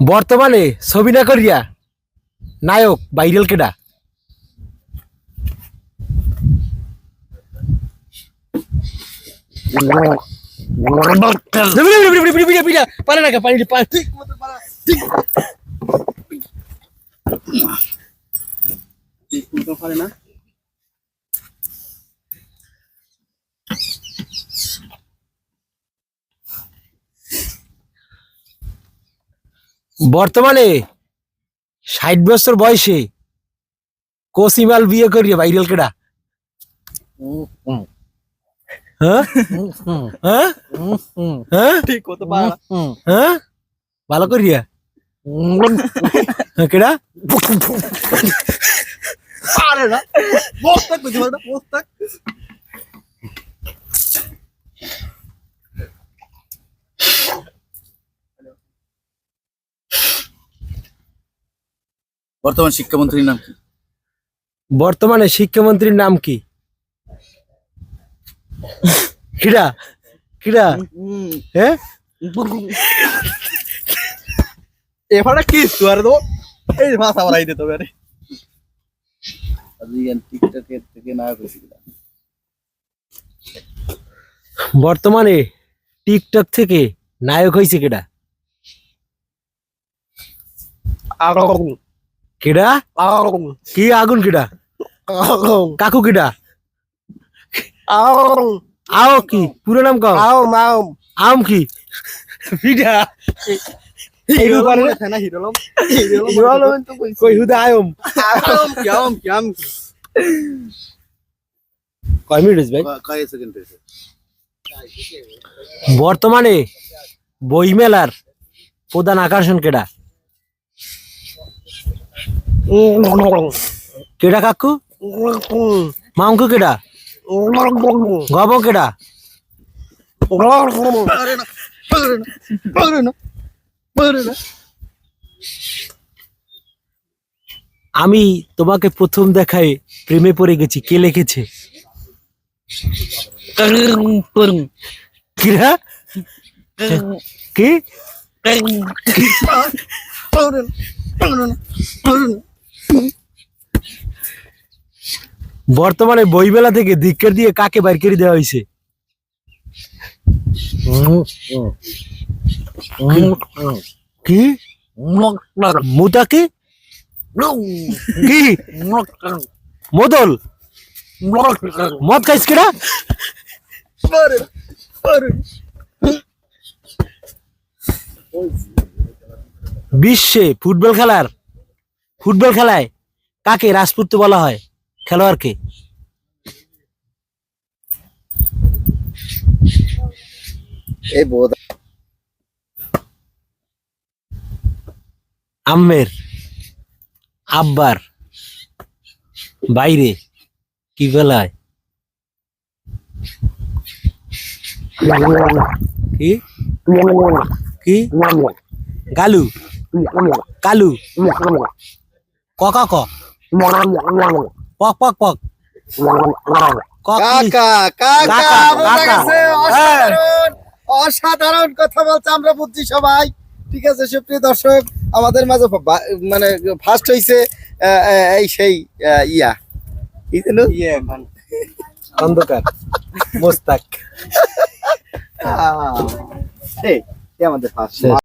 বর্তমানে ছবি না করিয়া নায়ক ভাইরাল কেডা পারে না পানি পানি পারে না বর্তমানে ষাট বছর বয়সে কোসিমাল বিয়ে করিয়া ভাইরাল কেডা? হ্যাঁ? হ্যাঁ? হ্যাঁ? হ্যাঁ? ভালো করিয়া? কেডা? পারে না বস্তাক বুঝতে পারে বস্তাক। বর্তমান শিক্ষামন্ত্রীর নাম কি? বর্তমানে শিক্ষামন্ত্রীর নাম কি? কিডা কিডা হ্যাঁ? এবারে কি তুই তো এই ভাষা বলাই দিতে হবে আরে টিকটকের থেকে না করেছিলাম বর্তমানে টিকটক থেকে নায়ক হয়েছে কেডা কেডা? কি আগুন কেডা? কাকু কেডা? আও কি? পুরো নাম কও। আম কি? পিডা হিরো পারে না? হিরো লম হিরো লম তো কই হুদা আয়ম? আম কিয়াম কিয়াম কয় মিনিট ভাই? কয় সেকেন্ড বর্তমানে বইমেলার প্রধান আকর্ষণ কেডা? কেডা কাকু? মাংকু কেডা? গব কেডা? আমি তোমাকে প্রথম দেখায় প্রেমে পড়ে গেছি। কে লিখেছে? কি? বর্তমানে বইমেলা থেকে ধিক্কার দিয়ে কাকে বাইর করে দেওয়া হয়েছে? কি? মুতাকে? কি? মদল? মদ খাইস কিরা পারে না পারে না বিশ্বে ফুটবল খেলার ফুটবল খেলায় কাকে রাজপুত্র বলা হয় খেলোয়াড়কে আম্মের আব্বার বাইরে কি বেলায় কি কি গালু কালু কক ক পক পক পক। কাকা কাকা কাকা, বোঝা অসাধারণ অসাধারণ কথা বলছে আমরা বুঝছি সবাই। ঠিক আছে সুপ্রিয় দর্শক আমাদের মাঝে বা- মানে ফার্স্ট হইছে এই সেই ইয়া। কি যেন? অন্ধকার। মোস্তাক। এই আমাদের ফার্স্ট